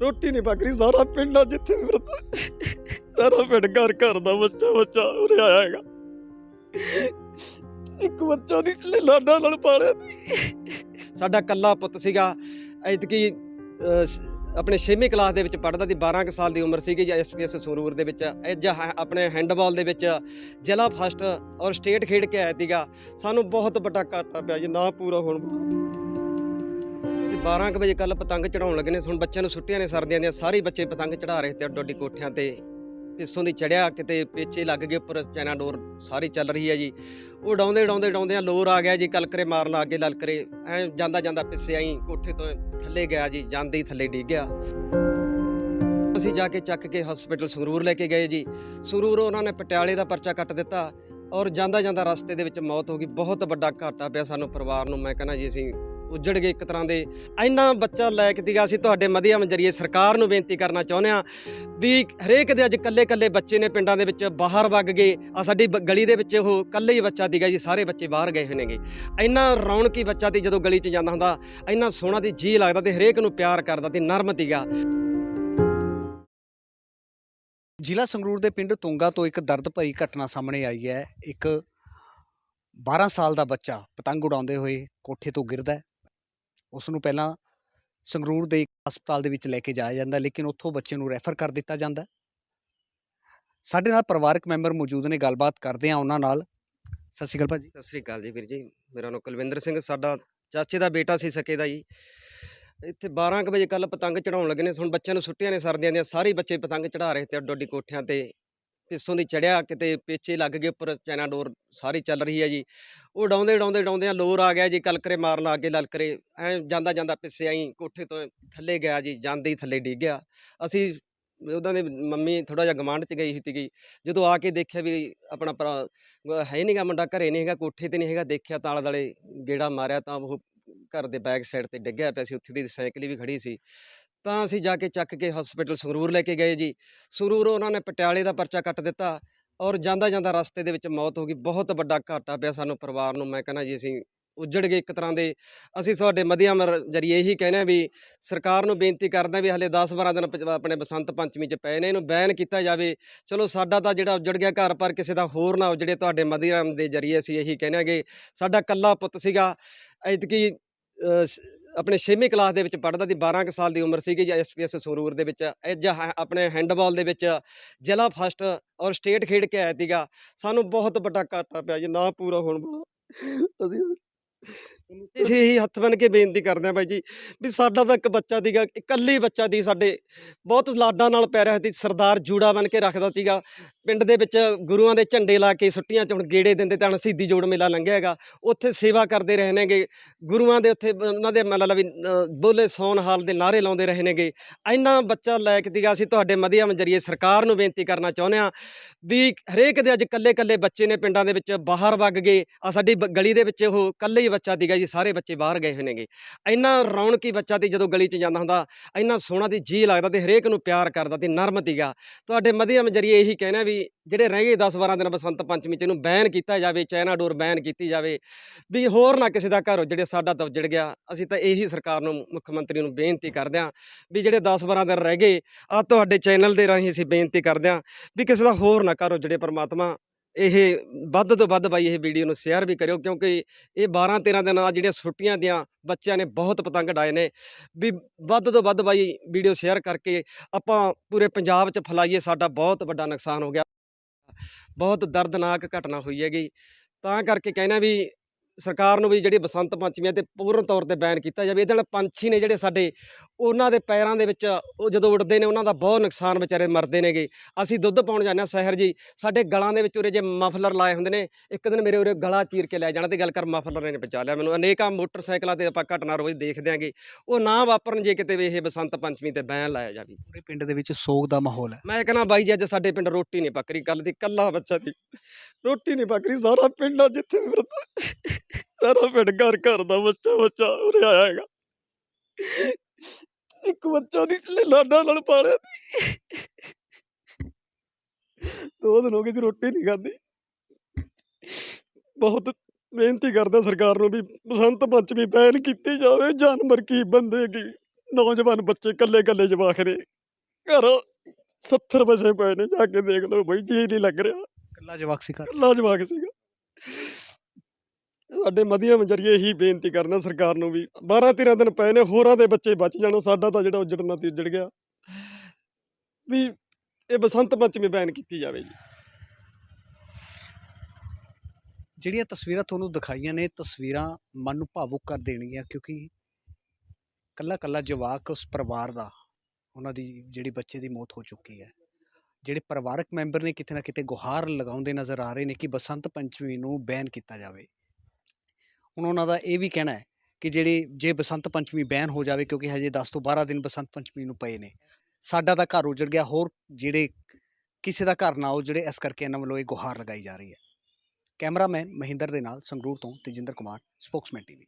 ਰੋਟੀ ਨਹੀਂ ਪੱਕ ਰਹੀ ਸਾਰਾ ਪਿੰਡ ਆ ਜਿੱਥੇ ਵੀ ਫਿਰਦਾ ਸਾਰਾ ਪਿੰਡ ਘਰ ਘਰ ਦਾ ਬੱਚਾ ਬੱਚਾ ਉਰੇ ਆਇਆ ਹੈਗਾ। ਇੱਕ ਬੱਚਾ ਦੀ ਲਾਡਾ ਨਾਲ ਪਾਲਿਆ ਸੀ। ਸਾਡਾ ਕੱਲਾ ਪੁੱਤ ਸੀਗਾ, ਐਤਕੀ ਆਪਣੇ 6ਵੀਂ ਕਲਾਸ ਦੇ ਵਿੱਚ ਪੜ੍ਹਦਾ ਸੀ 12 ਕੁ ਸਾਲ ਦੀ ਉਮਰ ਸੀਗੀ ਜੀ ਐਸਪੀਐਸ ਸਰੂਰ ਦੇ ਵਿੱਚ ਅੱਜ ਹ- ਆਪਣੇ ਹੈਂਡਬਾਲ ਦੇ ਵਿੱਚ ਜ਼ਿਲ੍ਹਾ ਫਸਟ ਔਰ ਸਟੇਟ ਖੇਡ ਕੇ ਆਇਆ ਸੀਗਾ। ਸਾਨੂੰ ਬਹੁਤ ਵੱਡਾ ਘਾਟਾ ਪਿਆ ਜੀ, ਨਾ ਪੂਰਾ ਹੋਣ 12 ਕੁ ਵਜੇ ਕੱਲ ਪਤੰਗ ਚੜਾਉਣ ਲੱਗੇ ਨੇ। ਹੁਣ ਬੱਚਿਆਂ ਨੂੰ ਛੁੱਟੀਆਂ ਨੇ ਸਰਦੀਆਂ ਦੀਆਂ। ਸਾਰੇ ਬੱਚੇ ਪਤੰਗ ਚੜਾ ਰਹੇ ਤੇ ਅੱਡੋ ਅੱਡੀ ਕੋਠਿਆਂ ਤੇ ਪਿੱਛੋਂ ਦੀ ਚੜਿਆ ਕਿਤੇ ਪੇਚੇ ਲੱਗ ਗਏ ਉੱਪਰ, ਚੈਨਾ ਡੋਰ ਸਾਰੀ ਚੱਲ ਰਹੀ ਹੈ ਜੀ। ਉਹ ਡਾਉਂਦੇ ਡਾਉਂਦੇ ਡਾਉਂਦਿਆਂ ਲੋਰ ਆ ਗਿਆ ਜੀ, ਕਲਕਰੇ ਮਾਰਨ ਲੱਗ ਗਏ ਲਲਕਰੇ। ਐ ਜਾਂਦਾ ਜਾਂਦਾ ਪਿੱਛੇ ਆਈ, ਕੋਠੇ ਤੋਂ ਥੱਲੇ ਗਿਆ ਜੀ, ਜਾਂਦੇ ਹੀ ਥੱਲੇ ਡਿੱਗ ਗਿਆ। ਅਸੀਂ ਜਾ ਕੇ ਚੱਕ ਕੇ ਹਸਪੀਟਲ ਸੰਗਰੂਰ ਲੈ ਕੇ ਗਏ ਜੀ। ਸੰਗਰੂਰ ਉਹਨਾਂ ਨੇ ਪਟਿਆਲੇ ਦਾ ਪਰਚਾ ਕੱਟ ਦਿੱਤਾ ਔਰ ਜਾਂਦਾ ਜਾਂਦਾ ਰਸਤੇ ਦੇ ਵਿੱਚ ਮੌਤ ਹੋ ਗਈ। ਬਹੁਤ ਵੱਡਾ ਘਾਟਾ ਪਿਆ ਸਾਨੂੰ ਪਰਿਵਾਰ ਨੂੰ। ਮੈਂ ਕਹਿੰਦਾ ਜੀ, ਅਸੀਂ ਉੱਜੜ ਗਏ ਇੱਕ ਤਰ੍ਹਾਂ ਦੇ। ਇੰਨਾ ਬੱਚਾ ਲੈ ਕੇ ਦੀਗਾ ਅਸੀਂ ਤੁਹਾਡੇ ਮਾਧਿਅਮ ਜਰੀਏ ਸਰਕਾਰ ਨੂੰ ਬੇਨਤੀ ਕਰਨਾ ਚਾਹੁੰਦੇ ਆ ਵੀ ਹਰੇਕ ਦੇ ਅੱਜ ਕੱਲੇ ਕੱਲੇ ਬੱਚੇ ਨੇ ਪਿੰਡਾਂ ਦੇ ਵਿੱਚ ਬਾਹਰ ਵਗ ਗਏ। ਆ ਸਾਡੀ ਬ- ਗਲੀ ਦੇ ਵਿੱਚ ਉਹ ਕੱਲੇ ਹੀ ਬੱਚਾ ਦੀਗਾ ਜੀ, ਸਾਰੇ ਬੱਚੇ ਬਾਹਰ ਗਏ ਹੋਏ ਨੇਗੇ। ਇੰਨਾ ਰੌਣਕੀ ਬੱਚਾ ਤੀ ਜਦੋਂ ਗਲੀ 'ਚ ਜਾਂਦਾ ਹੁੰਦਾ, ਇੰਨਾ ਸੋਹਣਾ ਤੇ ਜੀ ਲੱਗਦਾ ਤੇ ਹਰੇਕ ਨੂੰ ਪਿਆਰ ਕਰਦਾ ਤੇ ਨਰਮ ਤੀਗਾ ਜ਼ਿਲ੍ਹਾ ਸੰਗਰੂਰ ਦੇ ਪਿੰਡ ਤੁੰਗਾ ਤੋਂ ਇੱਕ ਦਰਦ ਭਰੀ ਘਟਨਾ ਸਾਹਮਣੇ ਆਈ ਹੈ। ਇੱਕ 12 ਸਾਲ ਦਾ ਬੱਚਾ ਪਤੰਗ ਉਡਾਉਂਦੇ ਹੋਏ ਕੋਠੇ ਤੋਂ ਗਿਰਦਾ ਉਸ ਨੂੰ ਪਹਿਲਾਂ ਸੰਗਰੂਰ ਦੇ ਇੱਕ ਹਸਪਤਾਲ ਦੇ ਵਿੱਚ ਲੈ ਕੇ ਜਾਇਆ ਜਾਂਦਾ, ਲੇਕਿਨ ਉੱਥੋਂ ਬੱਚੇ ਨੂੰ ਰੈਫਰ ਕਰ ਦਿੱਤਾ ਜਾਂਦਾ। ਸਾਡੇ ਨਾਲ ਪਰਿਵਾਰਕ ਮੈਂਬਰ ਮੌਜੂਦ ਨੇ, ਗੱਲਬਾਤ ਕਰਦੇ ਆ ਉਹਨਾਂ ਨਾਲ। ਸਤਿ ਸ਼੍ਰੀ ਅਕਾਲ ਭਾਜੀ। ਸਤਿ ਸ੍ਰੀ ਅਕਾਲ ਜੀ ਵੀਰ ਜੀ। ਮੇਰਾ ਨਾਮ ਕੁਲਵਿੰਦਰ ਸਿੰਘ, ਸਾਡਾ ਚਾਚੇ ਦਾ ਬੇਟਾ ਸੀ ਸਕੇ ਦਾ ਜੀ। ਇੱਥੇ 12 ਕੁ ਵਜੇ ਕੱਲ ਪਤੰਗ ਚੜਾਉਣ ਲੱਗੇ ਨੇ, ਹੁਣ ਬੱਚਿਆਂ ਨੂੰ ਛੁੱਟੀਆਂ ਨੇ ਸਰਦੀਆਂ ਦੀਆਂ, ਸਾਰੇ ਬੱਚੇ ਪਤੰਗ ਚੜਾ ਰਹੇ ਤੇ ਅੱਡੋ ਅੱਡੀ ਕੋਠਿਆਂ ਤੇ, ਪਿੱਛੋਂ ਦੀ ਚੜਿਆ ਕਿਤੇ ਪੇਚੇ ਲੱਗ ਗਏ ਉੱਪਰ ਚਾਈਨਾ ਡੋਰ ਸਾਰੀ ਚੱਲ ਰਹੀ ਹੈ ਜੀ। ਉਹ ਡਾਉਂਦੇ ਡਾਉਂਦੇ ਡਾਉਂਦੇ ਲੋਰ ਆ ਗਿਆ ਜੀ, ਕਲਕਰੇ ਮਾਰਨ ਲੱਗ ਗਏ ਲਲਕਰੇ, ਐ ਜਾਂਦਾ ਜਾਂਦਾ ਪਿੱਛੇ ਆਈ, ਕੋਠੇ ਤੋਂ ਥੱਲੇ ਗਿਆ ਜੀ, ਜਾਂਦੇ ਹੀ ਥੱਲੇ ਡਿੱਗ ਗਿਆ। ਅਸੀਂ ਉਹਨਾਂ ਦੇ ਮੰਮੀ ਥੋੜਾ ਜਿਹਾ ਗਮਾਂਡ ਚ ਗਈ ਸੀਗੀ, ਜਦੋਂ ਆ ਕੇ ਦੇਖਿਆ ਵੀ ਆਪਣਾ ਭਰਾ ਅਹ ਹੈ ਨਹੀਂਗਾ ਮੁੰਡਾ, ਘਰੇ ਨਹੀਂ ਹੈਗਾ, ਕੋਠੇ ਤੇ ਨਹੀਂ ਹੈਗਾ, ਦੇਖਿਆ ਤਾਲੇ ਵਾਲੇ ਗੇੜਾ ਮਾਰਿਆ ਤਾਂ ਉਹ ਘਰ ਦੇ ਬੈਕ ਸਾਈਡ ਤੇ ਡਿੱਗਿਆ ਪਿਆ ਸੀ, ਉੱਥੇ ਦੀ ਸਾਈਕਲ ਵੀ ਖੜੀ ਸੀ। ਤਾਂ ਅਸੀਂ ਜਾ ਕੇ ਚੱਕ ਕੇ ਹਸਪੀਟਲ ਸੰਗਰੂਰ ਲੈ ਕੇ ਗਏ ਜੀ। ਸੰਗਰੂਰ ਉਹਨਾਂ ਨੇ ਪਟਿਆਲੇ ਦਾ ਪਰਚਾ ਕੱਟ ਦਿੱਤਾ। ਔਰ ਜਾਂਦਾ ਜਾਂਦਾ ਰਸਤੇ ਦੇ ਵਿੱਚ ਮੌਤ ਹੋ ਗਈ, ਬਹੁਤ ਵੱਡਾ ਘਾਟਾ ਪਿਆ ਸਾਨੂੰ ਪਰਿਵਾਰ ਨੂੰ, ਮੈਂ ਕਹਿੰਦਾ ਜੀ ਅਸੀਂ ਉੱਜੜ ਗਏ ਇੱਕ ਤਰ੍ਹਾਂ ਦੇ, ਅਸੀਂ ਤੁਹਾਡੇ ਮਾਧਿਅਮ ਜਰੀਏ ਇਹੀ ਕਹਿੰਦੇ ਵੀ ਸਰਕਾਰ ਨੂੰ ਬੇਨਤੀ ਕਰਦੇ ਵੀ ਹਲੇ 10-12 ਦਿਨ ਪ- ਆਪਣੇ ਬਸੰਤ ਪੰਚਮੀ ਚ ਪਏ ਨੇ, ਇਹਨੂੰ ਬੈਨ ਕੀਤਾ ਜਾਵੇ। ਚਲੋ ਸਾਡਾ ਤਾਂ ਜਿਹੜਾ ਉੱਜੜ ਗਿਆ ਘਰ, ਪਰ ਕਿਸੇ ਦਾ ਹੋਰ ਨਾ ਉੱਜੜੇ ਤੁਹਾਡੇ ਮਧਿਅਮ ਦੇ ਜਰੀਏ ਅਸੀਂ ਇਹੀ ਕਹਿੰਦੇ ਹਾਂਗੇ, ਸਾਡਾ ਕੱਲਾ ਪੁੱਤ ਸੀਗਾ, ਐਤਕੀ ਆਪਣੇ 6ਵੀਂ ਕਲਾਸ ਦੇ ਵਿੱਚ ਪੜ੍ਹਦਾ ਸੀ 12 ਕੁ ਸਾਲ ਦੀ ਉਮਰ ਸੀਗੀ ਜੀ ਐਸਪੀਐਸ ਸੰਗਰੂਰ ਦੇ ਵਿੱਚ। ਅੱਜ ਹ- ਆਪਣੇ ਹੈਂਡਬਾਲ ਦੇ ਵਿੱਚ ਜ਼ਿਲ੍ਹਾ ਫਸਟ ਔਰ ਸਟੇਟ ਖੇਡ ਕੇ ਆਇਆ ਸੀਗਾ। ਸਾਨੂੰ ਬਹੁਤ ਵੱਡਾ ਘਾਟਾ ਪਿਆ ਜੀ, ਨਾ ਪੂਰਾ ਹੋਣ ਵਾਲਾ। ਅਸੀਂ ਅਸੀਂ ਇਹੀ ਹੱਥ ਬਨ ਕੇ ਬੇਨਤੀ ਕਰਦੇ ਆ ਬਾਈ ਜੀ ਵੀ ਸਾਡਾ ਤਾਂ ਇੱਕ ਬੱਚਾ ਸੀਗਾ, ਇਕੱਲੀ ਬੱਚਾ ਦੀ ਸਾਡੇ, ਬਹੁਤ ਲਾਡਾਂ ਨਾਲ ਪੈ ਰਿਹਾ ਸੀ, ਸਰਦਾਰ ਜੂੜਾ ਬਨ ਕੇ ਰੱਖਦਾ ਸੀਗਾ। ਪਿੰਡ ਦੇ ਵਿੱਚ ਗੁਰੂਆਂ ਦੇ ਝੰਡੇ ਲਾ ਕੇ ਛੁੱਟੀਆਂ ਚ ਹੁਣ ਗੇੜੇ ਦਿੰਦੇ ਤਾਂ ਸ਼ਹੀਦੀ ਜੋੜ ਮੇਲਾ ਲੰਘਿਆ ਹੈਗਾ, ਉੱਥੇ ਸੇਵਾ ਕਰਦੇ ਰਹੇ ਨੇਗੇ। ਗੁਰੂਆਂ ਦੇ ਉੱਥੇ ਉਹਨਾਂ ਦੇ ਮਤਲਬ ਵੀ ਬੋਲੇ ਸੌਣ ਹਾਲ ਦੇ ਨਾਰੇ ਲਾਉਂਦੇ ਰਹੇ ਨੇਗੇ। ਇੰਨਾ ਬੱਚਾ ਲੈ ਕੇ ਸੀਗਾ, ਅਸੀਂ ਤੁਹਾਡੇ ਮਾਧਿਅਮ ਜਰੀਏ ਸਰਕਾਰ ਨੂੰ ਬੇਨਤੀ ਕਰਨਾ ਚਾਹੁੰਦੇ ਆ ਵੀ ਹਰੇਕ ਦੇ ਅੱਜ ਕੱਲੇ ਕੱਲੇ ਬੱਚੇ ਨੇ ਪਿੰਡਾਂ ਦੇ ਵਿੱਚ ਬਾਹਰ ਵਗ ਗਏ ਆ ਸਾਡੀ ਬ- ਗਲੀ ਦੇ ਵਿੱਚ ਉਹ ਕੱਲੇ ਹੀ ਬੱਚਾ ਸੀਗਾ ਜੀ, ਸਾਰੇ ਬੱਚੇ ਬਾਹਰ ਗਏ ਹੋਏ ਨੇਗੇ। ਇੰਨਾ ਰੌਣਕੀ ਬੱਚਾ ਸੀ ਜਦੋਂ ਗਲੀ 'ਚ ਜਾਂਦਾ ਹੁੰਦਾ, ਇੰਨਾ ਸੋਹਣਾ ਤੇ ਜੀ ਲੱਗਦਾ ਤੇ ਹਰੇਕ ਨੂੰ ਪਿਆਰ ਕਰਦਾ ਤੇ ਨਰਮ ਸੀਗਾ। ਤੁਹਾਡੇ ਮਧਿਅਮ ਜਰੀਏ ਇਹੀ ਕਹਿਣਾ ਵੀ ਜਿਹੜੇ ਰਹਿ ਗਏ 10 12 ਦਿਨ ਬਸੰਤ ਪੰਚਮੀ ਚ, ਇਹਨੂੰ ਬੈਨ ਕੀਤਾ ਜਾਵੇ ਚਾਈਨਾ ਡੋਰ ਬੈਨ ਕੀਤੀ ਜਾਵੇ, ਵੀ ਹੋਰ ਨਾ ਕਿਸੇ ਦਾ ਘਰ ਜਿਹੜੇ ਸਾਡਾ ਤਾਂ ਉੱਜੜ ਗਿਆ। ਅਸੀਂ ਤਾਂ ਇਹੀ ਸਰਕਾਰ ਨੂੰ, ਮੁੱਖ ਮੰਤਰੀ ਨੂੰ ਬੇਨਤੀ ਕਰਦੇ ਹਾਂ ਵੀ ਜਿਹੜੇ 10 12 ਦਿਨ ਰਹਿ ਗਏ ਆ ਤੁਹਾਡੇ ਚੈਨਲ ਦੇ ਰਾਹੀਂ ਅਸੀਂ ਬੇਨਤੀ ਕਰਦੇ ਹਾਂ ਵੀ ਕਿਸੇ ਦਾ ਹੋਰ ਨਾ ਘਰ ਉੱਜੜੇ ਪਰਮਾਤਮਾ ਇਹ ਵੱਧ ਤੋਂ ਵੱਧ ਬਾਈ ਇਹ ਵੀਡੀਓ ਨੂੰ ਸ਼ੇਅਰ ਵੀ ਕਰਿਓ, ਕਿਉਂਕਿ ਇਹ 12 13 ਦਿਨ ਆ ਜਿਹੜੀਆਂ ਛੁੱਟੀਆਂ ਦੀਆਂ ਬੱਚਿਆਂ ਨੇ ਬਹੁਤ ਪਤੰਗ ਡਾਏ ਨੇ। ਵੀ ਵੱਧ ਤੋਂ ਵੱਧ ਬਾਈ ਵੀਡੀਓ ਸ਼ੇਅਰ ਕਰਕੇ ਆਪਾਂ ਪੂਰੇ ਪੰਜਾਬ 'ਚ ਫੈਲਾਈਏ, ਸਾਡਾ ਬਹੁਤ ਵੱਡਾ ਨੁਕਸਾਨ ਹੋ ਗਿਆ। ਬਹੁਤ ਦਰਦਨਾਕ ਘਟਨਾ ਹੋਈ ਹੈਗੀ। ਤਾਂ ਕਰਕੇ ਕਹਿਣਾ ਵੀ ਸਰਕਾਰ ਨੂੰ ਵੀ ਜਿਹੜੀ ਬਸੰਤ ਪੰਚਮੀ ਤੇ ਪੂਰਨ ਤੌਰ ਤੇ ਬੈਨ ਕੀਤਾ ਜਾਵੇ। ਇਹਦੇ ਨਾਲ ਪੰਛੀ ਨੇ ਜਿਹੜੇ ਸਾਡੇ ਉਹਨਾਂ ਦੇ ਪੈਰਾਂ ਦੇ ਵਿੱਚ ਉਹ ਜਦੋਂ ਉੱਡਦੇ ਨੇ ਉਹਨਾਂ ਦਾ ਬਹੁਤ ਨੁਕਸਾਨ ਵਿਚਾਰੇ ਮਰਦੇ ਨੇਗੇ। ਅਸੀਂ ਦੁੱਧ ਪਾਉਣ ਜਾਂਦੇ ਹਾਂ ਸ਼ਹਿਰ ਜੀ ਸਾਡੇ ਗਲਾਂ ਦੇ ਵਿੱਚ ਉਰੇ ਜੇ ਮਫਲਰ ਲਾਏ ਹੁੰਦੇ ਨੇ ਇੱਕ ਦਿਨ ਮੇਰੇ ਉਰੇ ਗਲਾ ਚੀਰ ਕੇ ਲੈ ਜਾਣਾ ਤੇ ਗੱਲ ਕਰ ਮਫਲਰ ਨੇ ਬਚਾ ਲਿਆ ਮੈਨੂੰ। ਅਨੇਕਾਂ ਮੋਟਰਸਾਈਕਲਾਂ ਤੇ ਆਪਾਂ ਘਟਨਾ ਰੋਜ਼ ਦੇਖਦੇ ਆਂਗੇ ਉਹ ਨਾ ਵਾਪਰਨ ਜੇ ਕਿਤੇ ਵੀ ਇਹ ਬਸੰਤ ਪੰਚਮੀ ਤੇ ਬੈਨ ਲਾਇਆ ਜਾਵੇ। ਪੂਰੇ ਪਿੰਡ ਦੇ ਵਿੱਚ ਸੋਗ ਦਾ ਮਾਹੌਲ ਹੈ। ਮੈਂ ਕਹਿੰਦਾ ਬਾਈ ਜੀ ਅੱਜ ਸਾਡੇ ਪਿੰਡ ਰੋਟੀ ਨਹੀਂ ਪੱਕ ਰਹੀ ਕੱਲ ਦੀ ਕੱਲਾ ਬੱਚਾ ਦੀ ਰੋਟੀ ਨਹੀਂ ਪੱਕ ਰਹੀ ਸਾਰਾ ਪਿੰਡ ਆ ਜਿੱਥੇ ਵੀ ਫਿਰਦਾ ਸਾਰਾ ਪਿੰਡ ਘਰ ਘਰ ਦਾ ਬੱਚਾ ਬੱਚਾ ਉਰੇ ਆਇਆ ਹੈਗਾ। ਇੱਕ ਬੱਚਾ ਦੀ ਲਾਡਾ ਨਾਲ ਪਾਲਿਆ ਸੀ। ਦੋ ਦਿਨ ਹੋ ਗਏ ਜੀ ਰੋਟੀ ਨਹੀਂ ਖਾਧੀ। ਬਹੁਤ ਬੇਨਤੀ ਕਰਦਾ ਸਰਕਾਰ ਨੂੰ ਵੀ ਬਸੰਤ ਪੰਚਮੀ ਬੈਨ ਕੀਤੀ ਜਾਵੇ ਜਾਨਵਰ ਕੀ ਬੰਦੇ ਕੀ ਨੌਜਵਾਨ ਬੱਚੇ ਕੱਲੇ ਕੱਲੇ ਜਵਾਕ ਨੇ। ਘਰ 70 ਵਜੇ ਪਏ ਨੇ ਜਾ ਕੇ ਦੇਖ ਲਓ ਬਈ ਜੀ ਨਹੀਂ ਲੱਗ ਰਿਹਾ। ਕੱਲਾ ਜਵਾਕ ਸੀ ਘਰ। ਕੱਲਾ ਜਵਾਕ ਸੀਗਾ। ਸਾਡੇ ਮਧਿਅਮ ਜਰੀਏ ਹੀ ਬੇਨਤੀ ਕਰਨਾ ਸਰਕਾਰ ਨੂੰ ਵੀ 12 13 ਦਿਨ ਪਏ ਨੇ, ਹੋਰਾਂ ਦੇ ਬੱਚੇ ਬਚ ਜਾਣ ਸਾਡਾ ਤਾਂ ਜਿਹੜਾ ਉੱਜੜਨਾ ਤੇ ਉੱਜੜ ਗਿਆ। ਵੀ ਇਹ ਬਸੰਤ ਪੰਚਮੀ ਬੈਨ ਕੀਤੀ ਜਾਵੇ ਜੀ। ਜਿਹੜੀਆਂ ਤਸਵੀਰਾਂ ਤੁਹਾਨੂੰ ਦਿਖਾਈਆਂ ਨੇ, ਤਸਵੀਰਾਂ ਮਨ ਨੂੰ ਭਾਵੁਕ ਕਰ ਦੇਣਗੀਆਂ, ਕਿਉਂਕਿ ਕੱਲਾ ਕੱਲਾ ਜਵਾਕ ਉਸ ਪਰਿਵਾਰ ਦਾ, ਉਹਨਾਂ ਦੀ ਜਿਹੜੀ ਬੱਚੇ ਦੀ ਮੌਤ ਹੋ ਚੁੱਕੀ ਹੈ। ਜਿਹੜੇ ਪਰਿਵਾਰਕ ਮੈਂਬਰ ਨੇ ਕਿਤੇ ਨਾ ਕਿਤੇ ਗੁਹਾਰ ਲਗਾਉਂਦੇ ਨਜ਼ਰ ਆ ਰਹੇ ਨੇ ਕਿ ਬਸੰਤ ਪੰਚਮੀ ਨੂੰ ਬੈਨ ਕੀਤਾ ਜਾਵੇ। ਹੁਣ ਉਹਨਾਂ ਦਾ ਇਹ ਵੀ ਕਹਿਣਾ ਹੈ ਕਿ ਜਿਹੜੇ ਜੇ ਬਸੰਤ ਪੰਚਮੀ ਬੈਨ ਹੋ ਜਾਵੇ ਕਿਉਂਕਿ ਹਜੇ 10 ਤੋਂ 12 ਦਿਨ ਬਸੰਤ ਪੰਚਮੀ ਨੂੰ ਪਏ ਨੇ, ਸਾਡਾ ਤਾਂ ਘਰ ਉਜੜ ਗਿਆ, ਹੋਰ ਜਿਹੜੇ ਕਿਸੇ ਦਾ ਘਰ ਨਾ ਉਜੜੇ ਇਸ ਕਰਕੇ ਇਹਨਾਂ ਵੱਲੋਂ ਇਹ ਗੁਹਾਰ ਲਗਾਈ ਜਾ ਰਹੀ ਹੈ। ਕੈਮਰਾਮੈਨ ਮਹਿੰਦਰ ਦੇ ਨਾਲ ਸੰਗਰੂਰ ਤੋਂ ਤੇਜਿੰਦਰ ਕੁਮਾਰ, ਸਪੋਕਸਮੈਨ ਟੀਵੀ।